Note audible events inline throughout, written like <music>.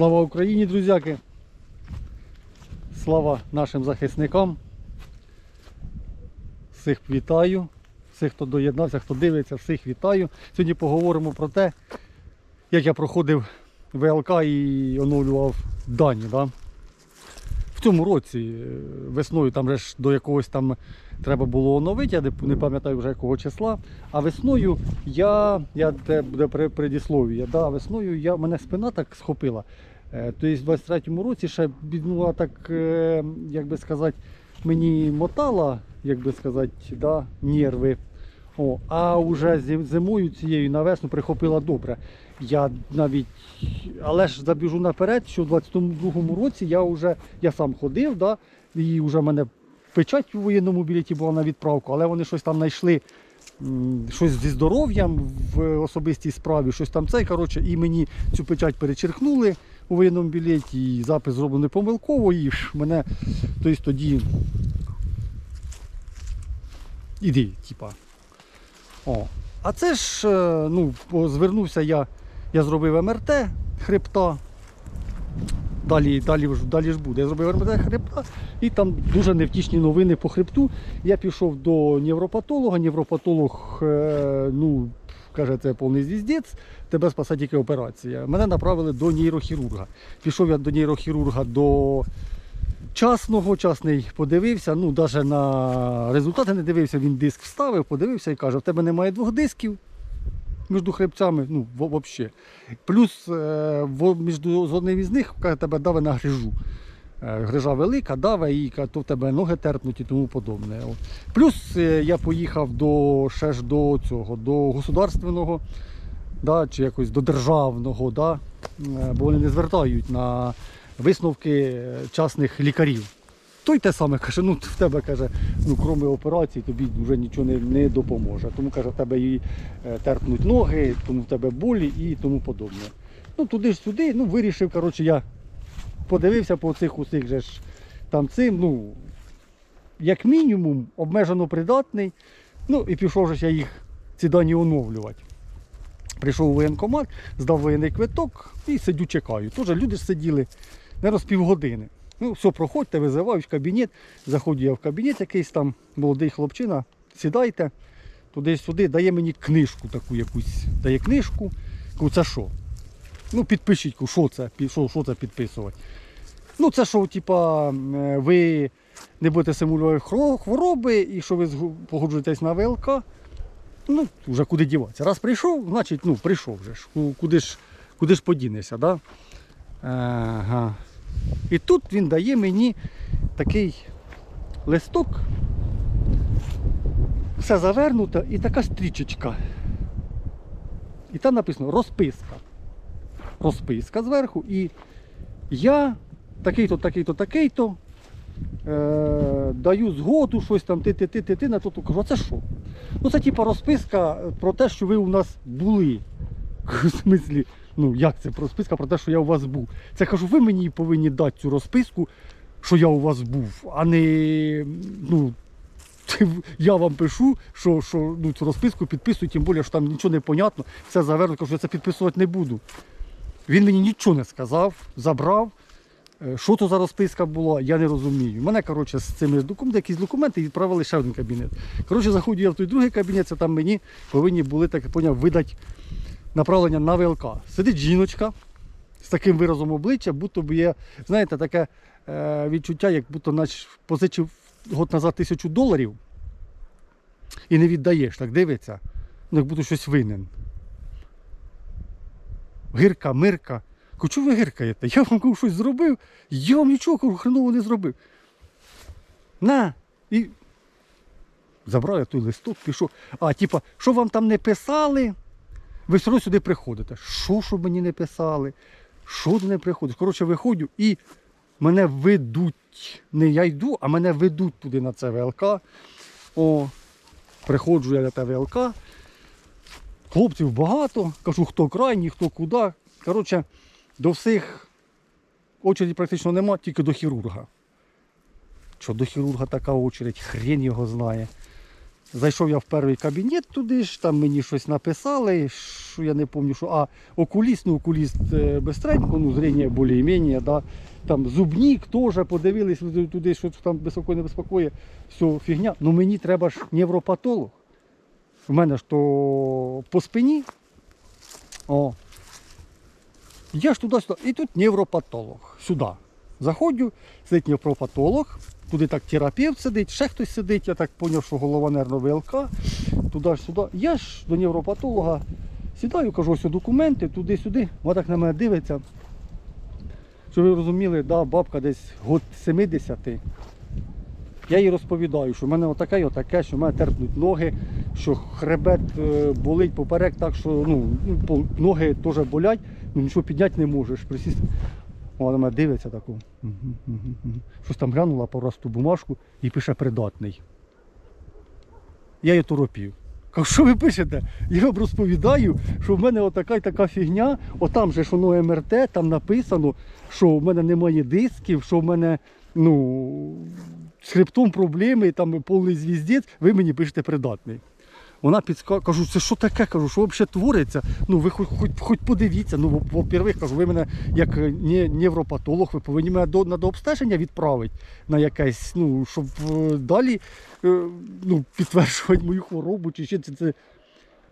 Слава Україні, друзяки! Слава нашим захисникам. Всіх вітаю. Всіх, хто доєднався, хто дивиться, всіх вітаю. Сьогодні поговоримо про те, як я проходив ВЛК і оновлював дані. Да? В цьому році е, весною там же ж до якогось там треба було оновити, я не, пам'ятаю вже якого числа. А весною я, я де буде при, да, весною я, мене спина так схопила. Тобто в 23-му році ще біднула так, е, як би сказати, мені мотала, як би сказати, да, нерви. О, а вже зимою цією на весну прихопила добре. Я навіть, але ж забіжу наперед, що в 22-му році я вже я сам ходив, да, і вже в мене печать у воєнному білеті була на відправку, але вони щось там знайшли щось зі здоров'ям в особистій справі, щось там це. Коротше, і мені цю печать перечеркнули у воєнному білеті, і запис зроблений помилково, і ж мене тобто, тоді. Іди, типа. О. А це ж, е, ну, звернувся я, я зробив МРТ хребта. Далі, далі, далі ж буде. Я зробив МРТ хребта і там дуже невтішні новини по хребту. Я пішов до невропатолога. Невропатолог е, ну, каже, це повний звіздець, тебе спасає тільки операція. Мене направили до нейрохірурга. Пішов я до нейрохірурга до частного, частний подивився, ну навіть на результати не дивився, він диск вставив, подивився і каже, в тебе немає двох дисків між хребцями, ну, взагалі. Плюс е, між з одним із них тебе дави на грижу. Е, Грижа велика, даве і то в тебе ноги терпнуть і тому подобне. Плюс е, я поїхав до, ще ж до цього, до государственного, да, чи якось до державного, да, е, бо вони не звертають на висновки частних лікарів. Той те саме каже, ну в тебе каже, ну крім операції, тобі вже нічого не, не допоможе. Тому каже, в тебе і терпнуть ноги, тому в тебе болі і тому подобне. Ну туди ж сюди, ну вирішив, коротше, я подивився по цих усіх же ж там цим, ну, як мінімум, обмежено придатний. Ну і пішов же я їх ці дані оновлювати. Прийшов у воєнкомат, здав воєнний квиток і сидю, чекаю. Теж люди ж сиділи, не з півгодини. Ну, все, проходьте, визивають в кабінет. Заходжу я в кабінет, якийсь там молодий хлопчина, сідайте туди-сюди, дає мені книжку таку якусь. Дає книжку. Це що? Ну, підпишіть, що це, що, що це підписувати. Ну, це що, типа, е, ви не будете симулювати хвороби і що ви погоджуєтесь на ВЛК. Ну, вже куди діватися. Раз прийшов, значить, ну, прийшов вже ж. Куди ж, куди ж подінешся, да? Ага. І тут він дає мені такий листок, все завернуто і така стрічечка. І там написано розписка. Розписка зверху. І я такий-то, такий-то, такий-то. Е, даю згоду, щось там ти ти ти ти ти на то кажу, а це що? Ну це типа розписка про те, що ви у нас були. <laughs> В смислі, ну як це розписка про те, що я у вас був? Це кажу, ви мені повинні дати цю розписку, що я у вас був, а не ну, <laughs> я вам пишу, що, що ну, цю розписку підписую, тим більше, що там нічого не понятно, все завернуто, кажу, я це підписувати не буду. Він мені нічого не сказав, забрав. Е, Що то за розписка була, я не розумію. Мене, коротше, з цими документами, якісь документи відправили ще один кабінет. Коротше, заходжу я в той другий кабінет, це там мені повинні були, так я поняв, видати направлення на ВЛК. Сидить жіночка з таким виразом обличчя, будто б є, знаєте, таке е, відчуття, як будто нач позичив год назад тисячу доларів і не віддаєш, так дивиться, ну, як будто щось винен. Гирка, мирка. Кажу, чого ви гиркаєте? Я вам кажу, щось зробив, я вам нічого кажу, хреново не зробив. На! І забрав я той листок, пішов. А, типа, що вам там не писали, ви все одно сюди приходите. Що, щоб мені не писали? Що не приходиш? Коротше, виходжу і мене ведуть. Не я йду, а мене ведуть туди на це ВЛК. О, приходжу я на те ВЛК. Хлопців багато. Кажу, хто крайній, хто куди. Коротше, до всіх очереді практично нема, тільки до хірурга. Що до хірурга така очередь, хрен його знає. Зайшов я в перший кабінет туди ж, там мені щось написали, що я не пам'ятаю, що а окуліст, ну окуліст е, бистренько, ну зріння більш-менш, да. Там зубнік теж подивились туди- що там безпокою, не безпокоє, все фігня. Ну мені треба ж невропатолог. У мене ж то по спині. О. Я ж туди-сюди. І тут невропатолог. Сюди. Заходжу, сидить невропатолог, туди так терапевт сидить, ще хтось сидить, я так зрозумів, що голова нервно ВЛК, туди ж сюди. Я ж до невропатолога сідаю, кажу, ось документи, туди-сюди. Вона так на мене дивиться. Щоб ви розуміли, да, бабка десь год 70. Я їй розповідаю, що в мене отаке і отаке, що в мене терпнуть ноги, що хребет е, болить поперек, так що ну, ну, ноги теж болять, ну нічого підняти не можеш. Присісти. Вона мене дивиться таку. Щось там глянула по раз ту бумажку і пише придатний. Я її торопів. Кажу, що ви пишете? Я вам розповідаю, що в мене отака і така фігня, отам же ж воно МРТ, там написано, що в мене немає дисків, що в мене ну, з хребтом проблеми, там повний звіздець, ви мені пишете придатний. Вона підскаже, кажу, це що таке? Кажу, що взагалі твориться? Ну ви хоч, хоч, хоч подивіться. Ну, во-первых, кажу, ви мене як е, невропатолог, ви повинні мене до, на дообстеження відправити на якесь, ну, щоб е, далі е, ну, підтверджувати мою хворобу чи ще це. це.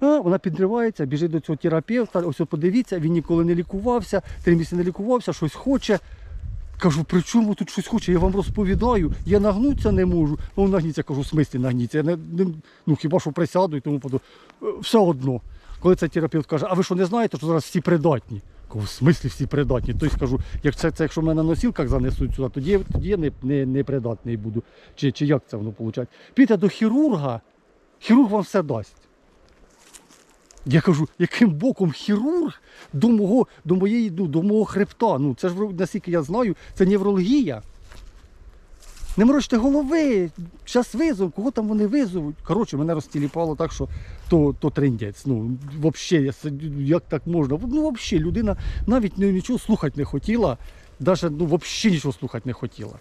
А, вона підривається, біжить до цього терапевта, ось подивіться, він ніколи не лікувався, три місяці не лікувався, щось хоче. Кажу, при чому тут щось хоче? Я вам розповідаю, я нагнутися не можу. Ну, нагніться, кажу, в смислі нагніться. Я не, не, ну хіба що присяду і тому подобне. Все одно. Коли цей терапевт каже, а ви що не знаєте, що зараз всі придатні? Кажу, в смислі всі придатні. Тобто скажу, як це, це якщо мене на носілках занесуть сюди, тоді, тоді я не, не, не придатний буду. Чи, чи як це воно виходить? Підете до хірурга, хірург вам все дасть. Я кажу, яким боком хірург до мого, до моєї, ну, до мого хребта. Ну, це ж наскільки я знаю, це неврологія. Не морочте голови, зараз визов, кого там вони визовуть. Коротше, мене розтіліпало так, що то, то трендець. Ну, взагалі, я як так можна? Ну, взагалі, людина навіть ні- нічого слухати не хотіла, навіть ну, взагалі нічого слухати не хотіла.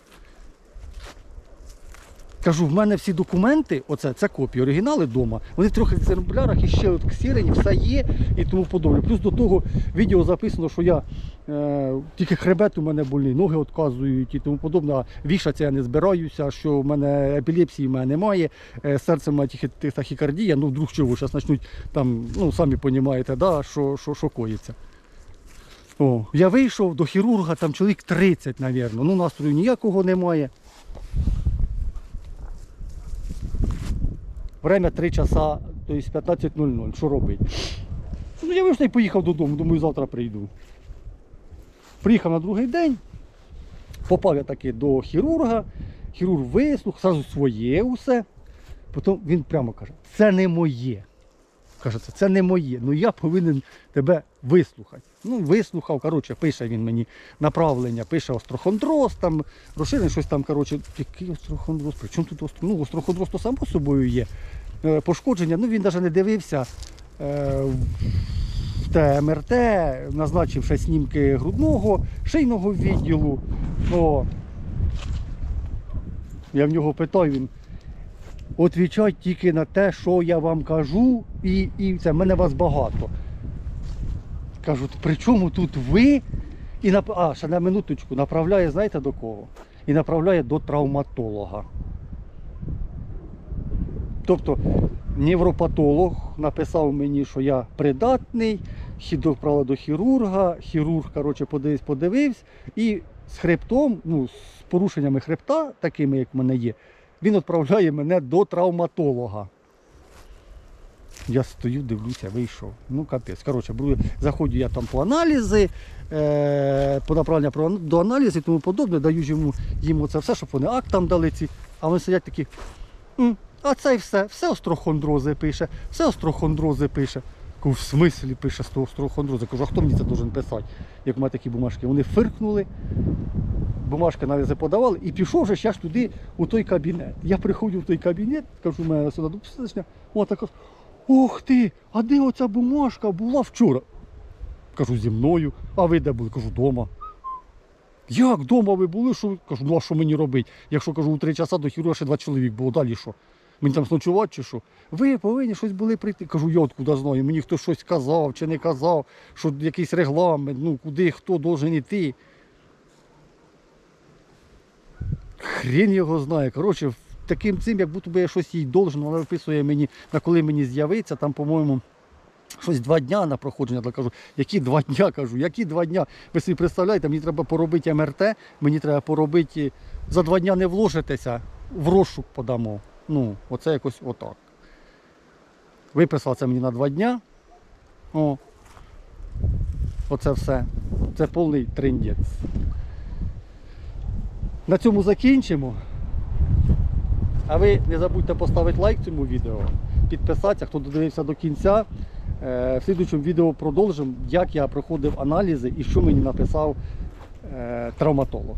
Кажу, в мене всі документи, оце це копії, оригінали вдома, вони в трьох екземплярах і ще от ксірені, все є і тому подобне. Плюс до того відео записано, що я е, тільки хребет у мене больний, ноги відказують і тому подобне. А вішатися я не збираюся, що в мене епілепсії в мене немає, е, серце мене тільки тахікардія, ну вдруг чого, зараз почнуть там, ну самі розумієте, да, що, що, що коїться. О, я вийшов до хірурга, там чоловік 30, мабуть. Ну, настрою ніякого немає. Время 3 часа, тобто 15.00. Що робити? Ну, я вийшов і поїхав додому, думаю, завтра прийду. Приїхав на другий день, попав я таки до хірурга, хірург вислух, сразу своє усе. Потім він прямо каже, це не моє. Каже, це, не моє. Ну я повинен тебе вислухати. Ну, вислухав, коротше, пише він мені направлення, пише острохондроз, там розширений щось там, коротше, який острохондроз? При чому тут остро... Ну, острохондроз то само собою є. Е, Пошкодження, ну він навіть не дивився е, в те МРТ, назначив ще снімки грудного, шийного відділу. О, я в нього питаю, він Отвічать тільки на те, що я вам кажу, і, і це мене вас багато. Кажуть, при чому тут ви? І нап... А, ще на минуточку, направляє, знаєте до кого? І направляє до травматолога. Тобто невропатолог написав мені, що я придатний, хід до хірурга, хірург коротше, подивився, подивився, і з хребтом, ну, з порушеннями хребта, такими, як в мене є, він відправляє мене до травматолога. Я стою, дивлюся, вийшов. Ну, капець. Коротше, заходжу я там по аналізи, е, по направленню до аналізу і тому подобне, даю йому, їм це все, щоб вони акт там дали ці. А вони сидять такі. «М, А це й все, все острохондрози пише, все острохондрози пише. Кажу, в смислі пише з того острохондроза. Кажу, а хто мені це должен писати, як мене такі бумажки? Вони фиркнули, бумажки навіть подавали і пішов вже ж туди, у той кабінет. Я приходжу в той кабінет, кажу, у мене сюди допустишня, вона така, ух ти, а де оця бумажка була вчора? Кажу, зі мною, а ви де були? Кажу, вдома. Як вдома ви були? Що? Кажу, ну а що мені робити? Якщо кажу, у три часа до хірурга ще два чоловік було, далі що? Мені там ночувати чи що? Ви повинні щось були прийти. Кажу, я откуда знаю, мені хтось щось казав чи не казав, що якийсь регламент, ну куди хто должен іти. Хрін його знає. Коротше, таким цим, як будто би я щось їй должен, вона виписує мені, на коли мені з'явиться, там, по-моєму, щось два дня на проходження. Я кажу, які два дня <laughs> кажу, які два дня? Ви собі представляєте, мені треба поробити МРТ, мені треба поробити. За два дня не вложитеся, в розшук подамо. Ну, оце якось отак. Виписала це мені на два дня. О. Оце все. Це повний триндець. На цьому закінчимо. А ви не забудьте поставити лайк цьому відео, підписатися, хто додивився до кінця. Е, В слідчому відео продовжимо, як я проходив аналізи і що мені написав е, травматолог.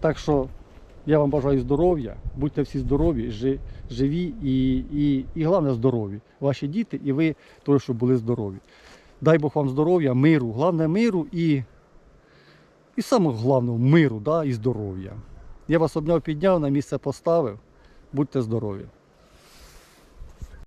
Так що я вам бажаю здоров'я, будьте всі здорові, живі і, і, і головне здорові. Ваші діти і ви теж, щоб були здорові. Дай Бог вам здоров'я, миру, головне миру і, і саме головне миру да, і здоров'я. Я вас обняв, підняв, на місце поставив. Будьте здорові.